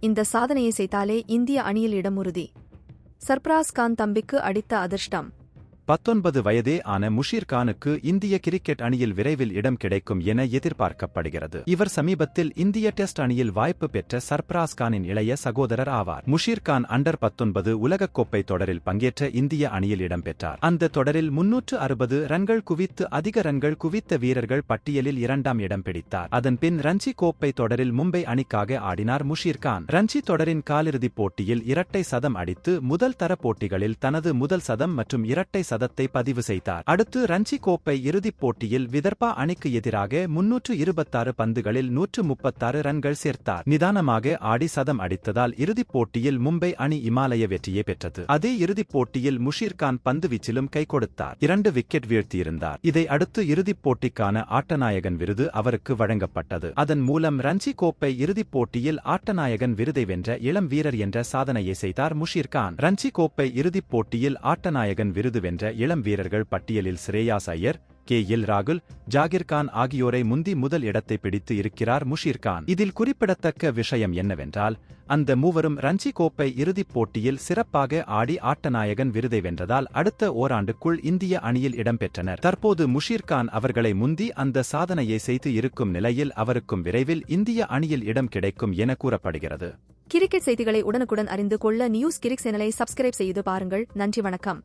இந்த சாதனையை செய்தாலே இந்திய அணியில் இடம் உறுதி. சர்ப்ராஸ் கான் தம்பிக்கு அடித்த அதிர்ஷ்டம். பத்தொன்பது வயதே ஆன முஷீர் கானுக்கு இந்திய கிரிக்கெட் அணியில் விரைவில் இடம் கிடைக்கும் என எதிர்பார்க்கப்படுகிறது. இவர் சமீபத்தில் இந்திய டெஸ்ட் அணியில் வாய்ப்பு பெற்ற சர்பராஸ் கானின் இளைய சகோதரர் ஆவார். முஷீர் கான் அண்டர் பத்தொன்பது உலகக்கோப்பை தொடரில் பங்கேற்ற இந்திய அணியில் இடம்பெற்றார் அந்த தொடரில் முன்னூற்று அறுபது ரன்கள் குவித்து அதிக ரன்கள் குவித்த வீரர்கள் பட்டியலில் இரண்டாம் இடம் பிடித்தார். அதன் பின் ரஞ்சி கோப்பை தொடரில் மும்பை அணிக்காக ஆடினார் முஷீர் கான். ரஞ்சி தொடரின் காலிறுதிப் போட்டியில் இரட்டை சதம் அடித்து முதல் தர போட்டிகளில் தனது முதல் சதம் மற்றும் இரட்டை சதம் சதத்தை பதிவு செய்தார். அடுத்து ரஞ்சி கோப்பை இறுதிப் போட்டியில் விதர்பா அணிக்கு எதிராக முன்னூற்று இருபத்தாறு பந்துகளில் நூற்று முப்பத்தாறு ரன்கள் சேர்த்தார். நிதானமாக ஆடி சதம் அடித்ததால் இறுதிப் போட்டியில் மும்பை அணி இமாலய வெற்றியை பெற்றது. அதே இறுதிப் போட்டியில் முஷீர்கான் பந்து வீச்சிலும் கை கொடுத்தார். இரண்டு விக்கெட் வீழ்த்தியிருந்தார். இதை அடுத்து இறுதிப் போட்டிக்கான ஆட்டநாயகன் விருது அவருக்கு வழங்கப்பட்டது. அதன் மூலம் ரஞ்சி கோப்பை இறுதிப் போட்டியில் ஆட்டநாயகன் விருதை வென்ற இளம் வீரர் என்ற சாதனையை செய்தார் முஷீர் கான். ரஞ்சி கோப்பை இறுதிப் போட்டியில் ஆட்டநாயகன் விருது வென்ற இளம் வீரர்கள் பட்டியலில் ஸ்ரேயாஸ் ஐயர் கே. எல். ராகுல் ஜாகிர்கான் ஆகியோரை முந்தி முதல் இடத்தை பிடித்து இருக்கிறார் முஷீர்கான் இதில் குறிப்பிடத்தக்க விஷயம் என்னவென்றால் அந்த மூவரும் ரஞ்சி கோப்பை இறுதிப் போட்டியில் சிறப்பாக ஆடி ஆட்டநாயகன் விருதை வென்றதால் அடுத்த ஓராண்டுக்குள் இந்திய அணியில் இடம்பெற்றனர். தற்போது முஷீர்கான் அவர்களை முந்தி அந்த சாதனையை செய்து இருக்கும் நிலையில் அவருக்கும் விரைவில் இந்திய அணியில் இடம் கிடைக்கும் என கூறப்படுகிறது. கிரிக்கெட் செய்திகளை உடனுக்குடன் அறிந்து கொள்ள நியூஸ் கிரிக் சேனலை சப்ஸ்கிரைப் செய்து பாருங்கள். நன்றி வணக்கம்.